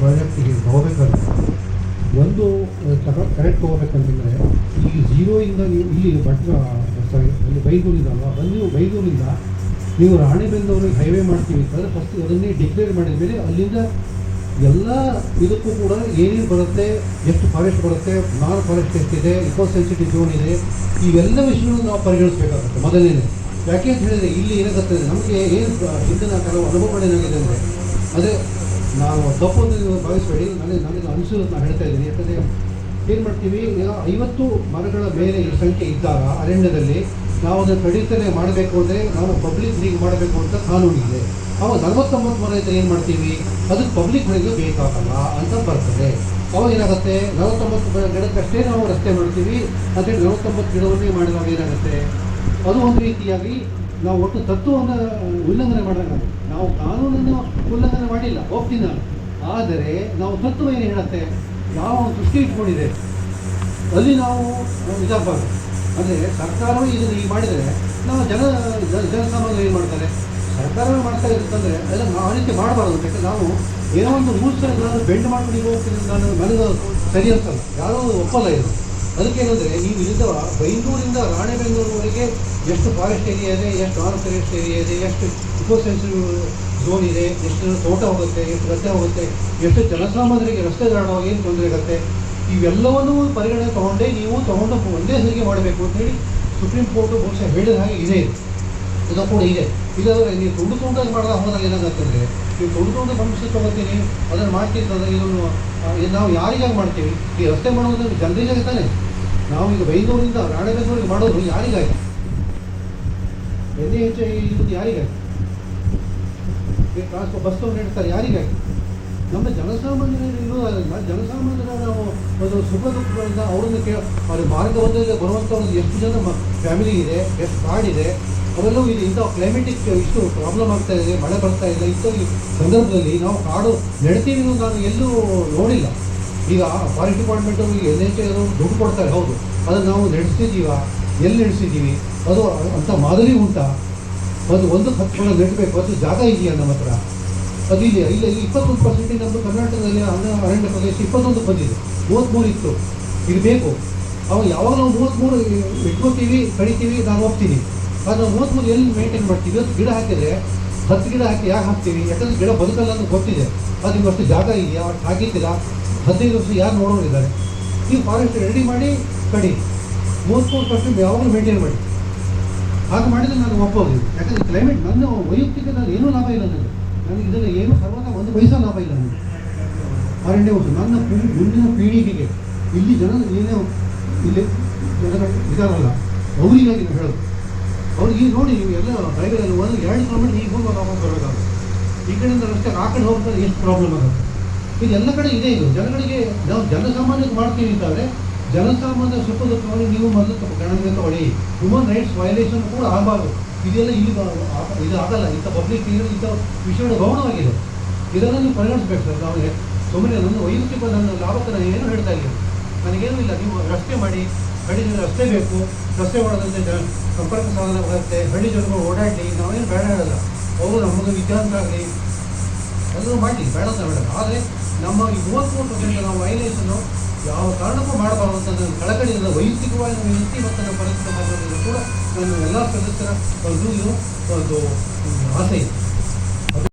ಪ್ರಾಜೆಕ್ಟಿಗೆ ತಗೋಬೇಕಾದ್ರೆ ಒಂದು ಕರೆಕ್ಟ್ ತಗೋಬೇಕಂತಂದರೆ ಈ ಜೀರೋಯಿಂದ ನೀವು ಇಲ್ಲಿ ಭಟ್ರ ಸಾರಿ ಅಲ್ಲಿ ಬೈದೂರಿಂದ ಅಲ್ವಾ ಅಲ್ಲಿ ಬೈದೂರಿಂದ ನೀವು ರಾಣೆಬೆನ್ನೂರಿಗೆ ಹೈವೇ ಮಾಡ್ತೀವಿ ಅಂತಂದರೆ ಫಸ್ಟ್ ಅದನ್ನೇ ಡಿಕ್ಲೇರ್ ಮಾಡಿದ ಮೇಲೆ ಅಲ್ಲಿಂದ ಎಲ್ಲ ಇದಕ್ಕೂ ಕೂಡ ಏನೇನು ಬರುತ್ತೆ, ಎಷ್ಟು ಫಾರೆಸ್ಟ್ ಬರುತ್ತೆ, ನಾನ್ ಫಾರೆಸ್ಟ್ ಎಷ್ಟಿದೆ ಇಕೋ ಸೆನ್ಸಿಟಿವ್ ಝೋನ್ ಇದೆ, ಇವೆಲ್ಲ ವಿಷಯಗಳನ್ನು ನಾವು ಪರಿಗಣಿಸಬೇಕಾಗುತ್ತೆ ಮೊದಲನೇ. ಯಾಕೆ ಅಂತ ಹೇಳಿದರೆ ಇಲ್ಲಿ ಏನಾಗುತ್ತೆ ನಮಗೆ ಏನು ಹಿಂದಿನ ಕೆಲವು ಅನುಭವಗಳೇನಾಗಿದೆ ಅಂದರೆ ಅದೇ ನಾವು ತಪ್ಪು ಭಾವಿಸಬೇಡಿ. ನನಗೆ ನನಗೆ ಅನಿಸೋದು ನಾನು ಹೇಳ್ತಾ ಇದ್ದೀನಿ. ಯಾಕಂದರೆ ಏನು ಮಾಡ್ತೀವಿ? ಈಗ ಐವತ್ತು ಮರಗಳ ಮೇಲೆ ಈ ಸಂಖ್ಯೆ ಇದ್ದಾಗ ಅರಣ್ಯದಲ್ಲಿ ನಾವು ಅದನ್ನು ಕಡಿತನೆ ಮಾಡಬೇಕು ಅಂದರೆ ನಾವು ಪಬ್ಲಿಕ್ ಹೀಗೆ ಮಾಡಬೇಕು ಅಂತ ಕಾನೂನಿದೆ ಅವಾಗ ನಲವತ್ತೊಂಬತ್ತು ಮರ ಇದ್ದರೆ ಏನು ಮಾಡ್ತೀವಿ? ಅದಕ್ಕೆ ಪಬ್ಲಿಕ್ ಮನೆಗೆ ಬೇಕಾಗಲ್ಲ ಅಂತ ಬರ್ತದೆ. ಅವಾಗ ಏನಾಗುತ್ತೆ? ನಲವತ್ತೊಂಬತ್ತು ಗಿಡ- ಗಿಡಕ್ಕಷ್ಟೇ ನಾವು ರಸ್ತೆ ಮಾಡ್ತೀವಿ. ಅದೇ ನಲವತ್ತೊಂಬತ್ತು ಗಿಡವನ್ನೇ ಮಾಡಿದಾಗ ಏನಾಗುತ್ತೆ? ಅದು ಒಂದು ರೀತಿಯಾಗಿ ನಾವು ಒಟ್ಟು ತತ್ವವನ್ನು ಉಲ್ಲಂಘನೆ ಮಾಡಿದಾಗ ನಾವು ಕಾನೂನನ್ನು ಉಲ್ಲಂಘನೆ ಮಾಡಿಲ್ಲ ಹೋಗ್ತೀನಿ ಆದರೆ ನಾವು ತತ್ವ ಏನು ಹೇಳುತ್ತೆ? ಯಾವ ದೃಷ್ಟಿ ಇಟ್ಕೊಂಡಿದೆ? ಅಲ್ಲಿ ನಾವು ಇದಾಗಬಾರ್ದು ಅಂದರೆ ಸರ್ಕಾರವೇ ಇದನ್ನು ಈಗ ಮಾಡಿದರೆ ನಾವು ಜನ ಜನ- ಜನಸಾಮಾನ್ಯರು ಏನು ಮಾಡ್ತಾರೆ? ಸರ್ಕಾರವೇ ಮಾಡ್ತಾ ಇರುತ್ತಂದರೆ ಅದೆಲ್ಲ ನಾವು ರೀತಿ ಮಾಡಬಾರ್ದು. ಯಾಕಂದರೆ ನಾವು ಏನೋ ಒಂದು ರೂಲ್ಸ್ ನಾನು ಬೆಂಡ್ ಮಾಡ್ಕೊಂಡು ಹೋಗ್ತೀನಿ ನಾನು ನನಗೆ ಸರಿ ಅಂತಲ್ಲ. ಯಾರೂ ಒಪ್ಪಲ್ಲ ಇದು. ಅದಕ್ಕೆ ಏನಂದರೆ ನೀವು ಇಲ್ಲಿಂದ ಬೈಂದೂರಿಂದ ರಾಣೆಬೆನ್ನೂರುವರೆಗೆ ಎಷ್ಟು ಫಾರೆಸ್ಟ್ ಏರಿಯಾ ಇದೆ, ಎಷ್ಟು ಆನ್ ಫಾರೆಸ್ಟ್ ಏರಿಯಾ ಇದೆ, ಎಷ್ಟು ಇಕೋ ಸೆನ್ಸಿಟಿವ್ ಝೋನ್ ಇದೆ, ಎಷ್ಟು ತೋಟ ಹೋಗುತ್ತೆ, ಎಷ್ಟು ರಸ್ತೆ ಹೋಗುತ್ತೆ, ಎಷ್ಟು ಜನಸಾಮಾನ್ಯರಿಗೆ ರಸ್ತೆ ದಾಡುವಾಗ ಏನು ತೊಂದರೆ ಆಗುತ್ತೆ ಇವೆಲ್ಲವನ್ನೂ ಪರಿಗಣನೆ ತೊಗೊಂಡೇ ನೀವು ತೊಗೊಂಡು ಒಂದೇ ಸರಿಗೆ ಮಾಡಬೇಕು ಅಂತ ಹೇಳಿ ಸುಪ್ರೀಂ ಕೋರ್ಟು ಬಹುಶಃ ಹೇಳಿದ ಹಾಗೆ ಇದೆ. ಇದು. ಕೂಡ ಇದೆ. ಇಲ್ಲಾಂದರೆ ನೀವು ತುಂಡು ತುಂಡಾಗಿ ಮಾಡಿದ ಹೋದಾಗ ಏನಾಗುತ್ತೆ ನೀವು ತುಂಡು ತುಂಡು ಸಮಸ್ಯೆ ತೊಗೋತೀನಿ ಅದನ್ನು ಮಾಡ್ತಿರ್ತಂದ್ರೆ ಇದನ್ನು ಇದು ನಾವು ಯಾರಿಗಾಗಿ ಮಾಡ್ತೀವಿ? ಈ ರಸ್ತೆ ಮಾಡೋದು ಜನರಿಗಾಗಿ ತಾನೆ. ನಾವು ಈಗ ಬೈದೂರಿಂದ ರಾಣೆಬೆನ್ನೂರಿಗೆ ಮಾಡೋದು ಯಾರಿಗಾಯ್ತು ಎನ್ ಎಚ್ ಇದು ಯಾರಿಗಾಯ್ತು ಬಸ್ ನೀಡ್ತಾರೆ ಯಾರಿಗಾಯ್ತು ನಮ್ಮ ಜನಸಾಮಾನ್ಯರು ಇರೋದ್ರಿಂದ ಜನಸಾಮಾನ್ಯರ ನಾವು ಒಂದು ಸುಖ ದುಃಖಗಳಿಂದ ಅವರನ್ನು ಕೇಳ, ಅವ್ರ ಬರುವಂಥ ಒಂದು ಎಷ್ಟು ಜನ ಮ ಫ್ಯಾಮಿಲಿ ಇದೆ ಎಷ್ಟು ಕಾಡಿದೆ ಅವೆಲ್ಲವೂ ಇಲ್ಲಿ ಇಂಥ ಕ್ಲೈಮೇಟಿಕ್ ಇಷ್ಟು ಪ್ರಾಬ್ಲಮ್ ಆಗ್ತಾ ಇದೆ, ಮಳೆ ಬರ್ತಾ ಇಲ್ಲ, ಇಂಥ ಸಂದರ್ಭದಲ್ಲಿ ನಾವು ಕಾಡು ನೆಡ್ತೀವಿ ಅನ್ನೋದು ನಾನು ಎಲ್ಲೂ ನೋಡಿಲ್ಲ. ಈಗ ಫಾರೆಸ್ಟ್ ಡಿಪಾರ್ಟ್ಮೆಂಟು ಎನ್ ಎಚ್ ದುಡ್ಡು ಕೊಡ್ತಾರೆ, ಹೌದು. ಅದನ್ನು ನಾವು ನಡೆಸ್ತಿದ್ದೀವ? ಎಲ್ಲಿ ನಡೆಸಿದ್ದೀವಿ? ಅದು ಅಂಥ ಮಾದರಿ ಉಂಟಾ? ಅದು ಒಂದು ಹತ್ತು ನೆಡಬೇಕು. ಅದು ಜಾಗ ಇದೆಯಾ ನಮ್ಮ ಹತ್ರ? ಅದು ಇದೆ. ಇಲ್ಲ ಇಪ್ಪತ್ತೊಂದು ಪರ್ಸೆಂಟ್ ನಮ್ಮದು ಕರ್ನಾಟಕದಲ್ಲಿ ಅರಣ್ಯ ಪ್ರದೇಶ ಇಪ್ಪತ್ತೊಂದು ಬಂದಿದೆ. ಮೂವತ್ತ್ಮೂರು ಇತ್ತು. ಇದು ಬೇಕು. ಅವಾಗ ಯಾವಾಗ ನಾವು ಮೂವತ್ತ್ಮೂರು ಇಟ್ಕೋತೀವಿ ಕಡಿತೀವಿ ನಾವು ಹೋಗ್ತೀನಿ. ಆದರೆ ನಾವು ಮೂವತ್ತ್ಮೂರು ಎಲ್ಲಿ ಮೇಂಟೈನ್ ಮಾಡ್ತೀವಿ? ಅದು ಗಿಡ ಹಾಕಿದರೆ, ಹತ್ತು ಗಿಡ ಹಾಕಿ ಯಾಕೆ ಹಾಕ್ತೀವಿ? ಯಾಕಂದ್ರೆ ಗಿಡ ಬದುಕಲ್ಲ ಅಂತ ಗೊತ್ತಿದೆ. ಅದು ಇವತ್ತು ಜಾಗ ಇದೆಯಾ? ಹಾಕಿದ್ದೀರಾ ಹದಿನೈದು ವರ್ಷ ಯಾರು ನೋಡೋರಿದ್ದಾರೆ ನೀವು ಫಾರೆಸ್ಟ್ ರೆಡಿ ಮಾಡಿ ಕಡಿ. ಮೂವತ್ತ್ಮೂರು ಪರ್ಸೆಂಟ್ ಯಾವಾಗಲೂ ಮೇಂಟೈನ್ ಮಾಡಿ. ಹಾಗೆ ಮಾಡಿದರೆ ನಾನು ಒಪ್ಪೋದು. ಯಾಕಂದರೆ ಕ್ಲೈಮೇಟ್ ನನ್ನ ವೈಯಕ್ತಿಕ ನಾನು ಏನೂ ಲಾಭ ಇಲ್ಲ ನನಗೆ. ನನಗೆ ಇದರಲ್ಲಿ ಏನು ಸರ್ವತ ಒಂದು ಪೈಸಾ ಲಾಭ ಇಲ್ಲ ನನಗೆ. ಅರಣ್ಯ ಉಂಟು ನನ್ನ ಪೀಳಿ ಮುಂದಿನ ಪೀಳಿಗೆಗೆ ಇಲ್ಲಿ ಜನ ಏನೇ ಇಲ್ಲಿ ಜನರ ಇದಾರಲ್ಲ, ಅವರಿಗಾಗಿ ನಾನು ಹೇಳೋದು. ಅವ್ರಿಗೆ ಈಗ ನೋಡಿ ನೀವು ಎಲ್ಲ ಬೈಬಲಲ್ಲಿ ಒಂದು ಎರಡು ಕಿಲೋಮೀಟರ್ ಈಗ ಹೋಗಿ ವಾಪಸ್ ಬರಬೇಕಾಗುತ್ತೆ. ಈ ಕಡೆಯಿಂದ ರಸ್ತೆ ಆ ಕಡೆ ಹೋಗ್ತಾರೆ ಎಷ್ಟು ಪ್ರಾಬ್ಲಮ್ ಆಗುತ್ತೆ? ಇದು ಎಲ್ಲ ಕಡೆ ಇದೆ ಇದು. ಜನಗಳಿಗೆ, ನಾವು ಜನಸಾಮಾನ್ಯಕ್ಕೆ ಮಾಡ್ತೀವಿ ಅಂತಂದರೆ ಜನಸಾಮಾನ್ಯ ಸುಖ ದುಃಖವನ್ನು ನೀವು ಮೊದಲು ಗಣನೆಗೆ ತಗೊಳ್ಳಿ. ಹ್ಯೂಮನ್ ರೈಟ್ಸ್ ವೈಲೇಷನ್ ಕೂಡ ಆಗಬಾರ್ದು. ಇದೆಲ್ಲ ಇಲ್ಲಿ ಇದು ಆಗಲ್ಲ. ಇಂಥ ಪಬ್ಲಿಕ್ ಇಂಥ ವಿಷಯಗಳು ಗೌಣವಾಗಿದೆ ಇದನ್ನು ನೀವು ಪರಿಗಣಿಸ್ಬೇಕು ಸರ್. ನಾವು ಸುಮ್ಮನೆ ನನ್ನ ವೈಯಕ್ತಿಕ ನನ್ನ ಲಾಭಕ್ಕೆ ನಾನು ಏನು ಹೇಳ್ತಾ ಇಲ್ಲ. ನನಗೇನೂ ಇಲ್ಲ. ನೀವು ರಸ್ತೆ ಮಾಡಿ ಹಳ್ಳಿ ಜನ ರಸ್ತೆ ಬೇಕು. ರಸ್ತೆ ಮಾಡೋದ್ರಿಂದ ಜನ ಸಂಪರ್ಕ ಸಾಧನ ಬರುತ್ತೆ. ಹಳ್ಳಿ ಜನಗಳು ಓಡಾಡಲಿ. ನಾವೇನು ಬೇಡ ಹೇಳಲ್ಲ. ಅವರು ನಮ್ಮದು ವಿದ್ಯಾವಂತ ಆಗಲಿ ಎಲ್ಲರೂ ಮಾಡಿ ಬೇಡ ಅಂತ ಬೇಡ. ಆದರೆ ನಮ್ಮ ಈ ಮೂವತ್ತ್ಮೂರು ಪರ್ಸೆಂಟ್ ನಾವು ವೈಲೇಷನ್ನು ಯಾವ ಕಾರಣಕ್ಕೂ ಮಾಡಬಾರ್ದು ನಾನು ಕಳಕಳಿಯಿಂದ ವೈಯಕ್ತಿಕವಾಗಿ ನಮ್ಮ ವ್ಯಕ್ತಿ ಮತ್ತು ನಮ್ಮ ಪರಿಸ್ಥಿತಿ ಕೂಡ ನಾನು ಎಲ್ಲ ಸದಸ್ಯರ ಒಂದು ಆಸೆ. ಇದೆ